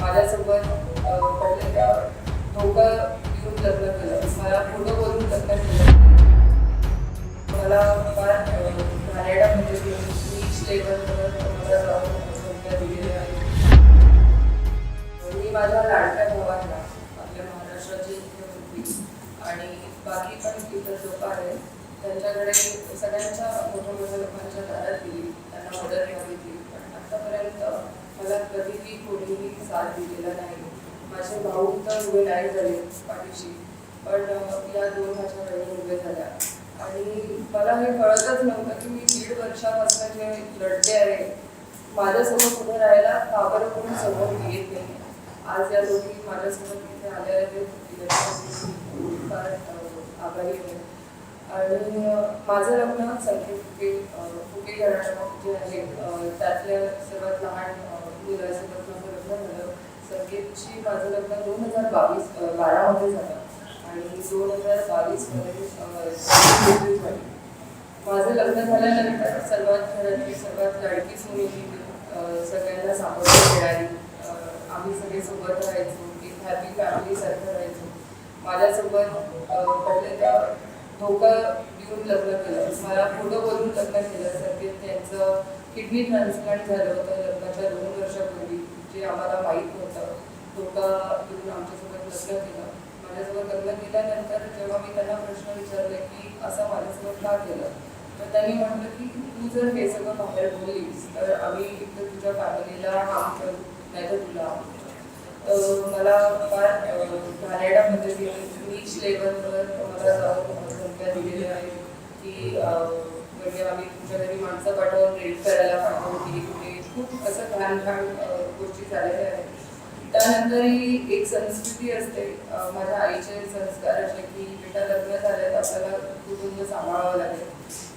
माझ्यासोबत अ, पडलेल्या धोका लग्न केलं. मला फोटो करून लग्न केलं. मला फार अ, म्हणजे लेवलवर मला मला कधीही कोणीही साथ दिलेला नाही. माझे भाऊ तर उभे नाही झाले पाठीशी पण या दोन माझ्या बहिणी उभे झाल्या. आणि मला हे कळतच नव्हतं की मी दीड वर्षापासून जे लढते आहे. माझ्यासमोर उभं राहायला काबर बरं समोर येत नाही. आज या दोघी माझ्यासमोर इथे आल्या आहेत फार आभारी आहे. आणि माझं लग्न संकेत फुके फुके घराणं जे आहे त्यातल्या सर्वात लहान मुलासोबत माझं लग्न झालं. संकेतची माझं लग्न दोन हजार बावीस बारामध्ये झालं. आणि दोन हजार बावीसमध्ये झाली. माझं लग्न झाल्यानंतर सर्वात घरातली सर्वात लाडकी सून सगळ्यांना सांभाळून मिळाली आम्ही सगळे सोबत राहायचो एक हॅपी फॅमिलीसारखं राहायचो. माझ्यासोबत पहिले पडलेल्या धोका देऊन लग्न केलं. मला फोटो बोलून लग्न केलं सगळे त्यांचं किडनी ट्रान्सप्लांट झालं होतं लग्नाच्या दोन वर्षापूर्वी जे आम्हाला माहीत नव्हतं. धोका देऊन आमच्यासोबत लग्न केलं. माझ्यासोबत लग्न केल्यानंतर जेव्हा मी त्यांना प्रश्न विचारले की असं माझ्यासोबत का केलं? तर त्यांनी म्हटलं की तू जर हे सगळं बाहेर बोललीस तर आम्ही एकतर तुझ्या फॅमिलीला हार्म करू नाही तर तुला करू. मला फार अ, घाणेरड्या पद्धतीने नीच लेवलवर मला जाऊन धमक्या दिलेल्या आहेत की म्हणजे आम्ही तुमच्या घरी माणसं पाठवून रेड करायला पाठवली कुठे. खूप असं घाण घाण गोष्टी झालेल्या आहेत. त्यानंतर ही एक संस्कृती असते माझ्या आईचे संस्कार असे की बेटा लग्न झालं तर आपल्याला कुटुंब सांभाळावं लागेल.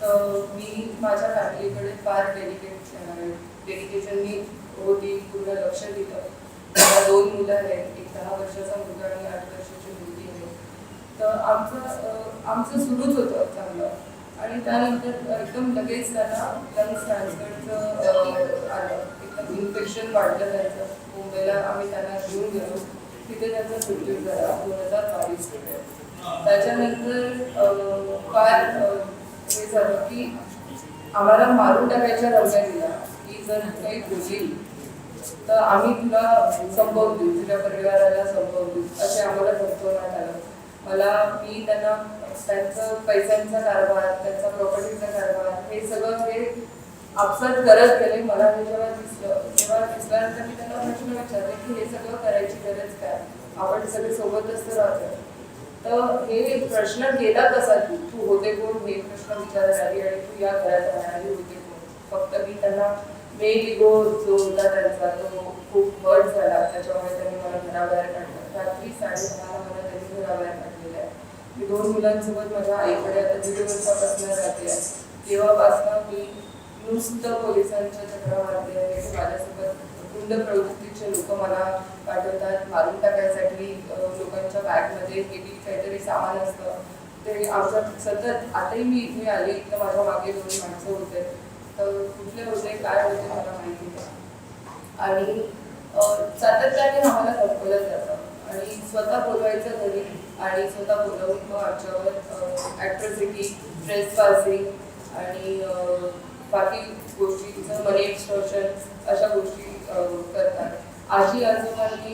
तर मी माझ्या फॅमिलीकडे फार डेडिकेट डेडिकेशननी होती पूर्ण लक्ष दिलं. दोन मुलं आहेत एक दहा वर्षाचा मुलगा आणि आठ वर्षाची मुलगी आहे. तर आमचं आमचं सुरूच होतं चांगलं. आणि त्यानंतर एकदम लगेच त्यांना लंग्स ट्रान्सफरचं आलं. एकदम इन्फेक्शन वाढलं त्यांचं. मुंबईला आम्ही त्यांना घेऊन गेलो. तिथे त्यांचा मृत्यू झाला. दोन हजार बावीसमध्ये. त्याच्यानंतर फार हे झालं की आम्हाला मारून टाकायच्या धमक्या दिला. की जर काही बोलली तर आम्ही तुला संपवून देऊ तुझ्या परिवाराला संपवून देऊ. असे आम्हाला धमकवण्यात आलं. मला मी त्यांना त्यांचं पैशांचा कारभार त्यांचा प्रॉपर्टीचा कारभार हे सगळं हे आपसात करत गेले. मला हे जेव्हा दिसलं तेव्हा दिसल्यानंतर मी त्यांना प्रश्न विचारले की हे सगळं करायची गरज काय? आपण सगळे सोबतच तर राहतो तर हे प्रश्न गेला कसा तू? तू होते कोण? हे प्रश्न विचारायला आली आणि तू या घरात राहणारी होते कोण? फक्त मी त्यांना मे इगो जो होता त्यांचा तो खूप हर्ट झाला. त्याच्यामुळे त्यांनी मला घराबाहेर काढलं. रात्री साडेदहाला मला त्यांनी घराबाहेर काढलेलं आहे. मी दोन मुलांसोबत माझ्या आईकडे आता दीड वर्षापासून राहते आहे. तेव्हापासून मी नुसतं पोलिसांच्या चक्रा मारते आहे. माझ्यासोबत गुंड प्रवृत्तीचे लोक मला पाठवतात. मारून टाकायसाठी लोकांच्या बॅगमध्ये हेवी काहीतरी सामान असतं. ते आमच्या सतत आताही मी इथे आले तर माझ्या मागे दोन माणसं होते. काय होते मला माहिती आणि सातत्याने आम्हाला दाखवलं जातं. आणि स्वतः बोलवायचं घरी आणि स्वतः बोलवून मग आमच्यावर ॲट्रॉसिटी स्ट्रेस पासिंग आणि बाकी गोष्टीचं मनी एक्सटॉर्शन अशा गोष्टी करतात. आजी आजोबांनी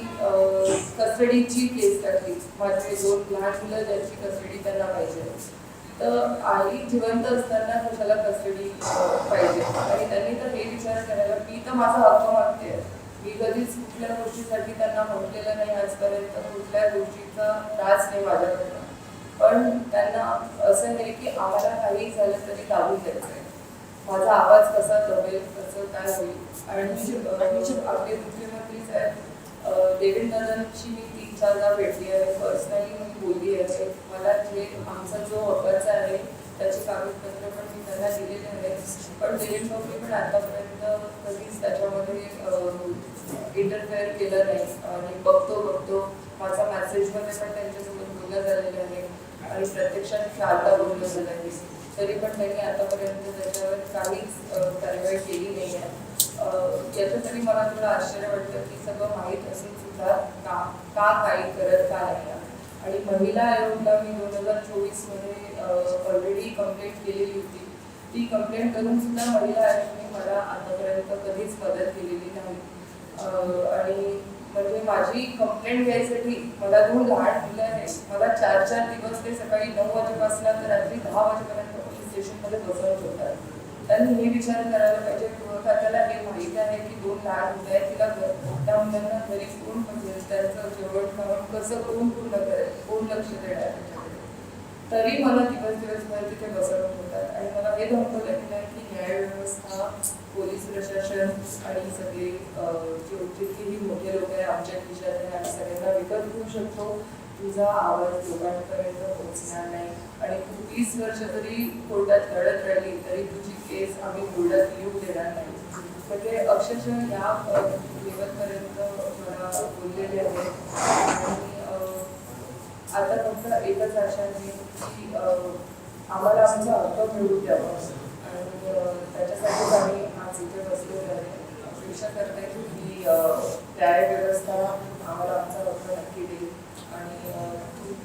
कस्टडीची केस टाकली. माझे दोन लहान मुलं ज्यांची कस्टडी त्यांना पाहिजे तर आई जिवंत असताना कशाला कस्टडी पाहिजे? आणि त्यांनी तर हे विचार करायला मी तर माझा हक्क मागते. मी कधीच कुठल्या गोष्टीसाठी त्यांना म्हटलेलं नाही आजपर्यंत. कुठल्या गोष्टीचा त्रास नाही माझ्याकडनं. पण त्यांना असं नाही की आम्हाला काही झालं तरी दाबून द्यायचं आहे माझा आवाज कसा दबेल कसं काय होईल? आणि अं, आपले मुख्यमंत्रीच आहेत देवेंद्र मी ती टीचरला भेटली आहे पर्सनली मी बोलली आहे मला जे आमचा जो हक्काचा आहे त्याचे कागदपत्र पण मी त्यांना दिलेले आहेत पण देवेंद्रबाबूंनी पण आतापर्यंत कधीच त्याच्यामध्ये इंटरफेअर केलं नाही. आणि बघतो बघतो माझा मॅसेजमध्ये पण त्यांच्यासोबत बोलणं झालेलं आहे. आणि प्रत्यक्षात आता बोललं झालं आहे. तरी पण त्यांनी आतापर्यंत त्याच्यावर काहीच कारवाई केली नाही आहे. ज्याचं तरी मला थोडं आश्चर्य वाटतं की सगळं माहीत असून सुद्धा का का काही करत का नाही. आणि महिला आयोगला मी दोन हजार चोवीसमध्ये ऑलरेडी कंप्लेंट केलेली होती. ती कंप्लेंट करून सुद्धा महिला आयोगाने मला आतापर्यंत कधीच मदत केलेली नाही. आणि म्हणजे माझी कंप्लेंट घ्यायसाठी मला दोन लहान मुलं आहेत मला चार चार दिवस ते सकाळी नऊ वाजेपासून तर रात्री दहा वाजेपर्यंत पोलीस स्टेशनमध्ये बसवत होतात. त्यांनी हे विचार करायला पाहिजे गृहखात्याला हे माहिती आहे की दोन लहान मुलं आहेत तिला त्या मुलांना घरी कोण म्हणजे त्यांचं जेवण खावण कसं कोण पूर्ण करेल कोण लक्ष देणार त्याच्याकडे? तरी मला दिवस दिवसभर तिथे बसवत होतात. आणि मला हे धमकवलं गेलं की न्याय व्यवस्था पोलीस प्रशासन आणि सगळे जे जितकेही मोठे लोक आहे आमच्या खिशात आहे आम्ही सगळ्यांना विकत घेऊ शकतो. तुझा आवाज लोकांपर्यंत पोहोचणार नाही. आणि तू वीस वर्ष जरी कोर्टात लढत राहिली तरी तुझी केस आम्ही कोर्टात येऊ देणार नाही. म्हणजे अक्षरशः या लेवलपर्यंत मला बोललेले आहे. आणि आता फक्त एकच आशा आहे की आम्हाला आमचा हक्क मिळू द्यावा आणि त्याच्यासाठीच आम्ही आज इथे बसलेलो आहे. अपेक्षा करते की न्याय व्यवस्था आम्हाला आमचा हक्क नक्की देईल आणि अं, तु- तुम्हाला माझ्या माध्यमातून आम्हाला नक्की न्याय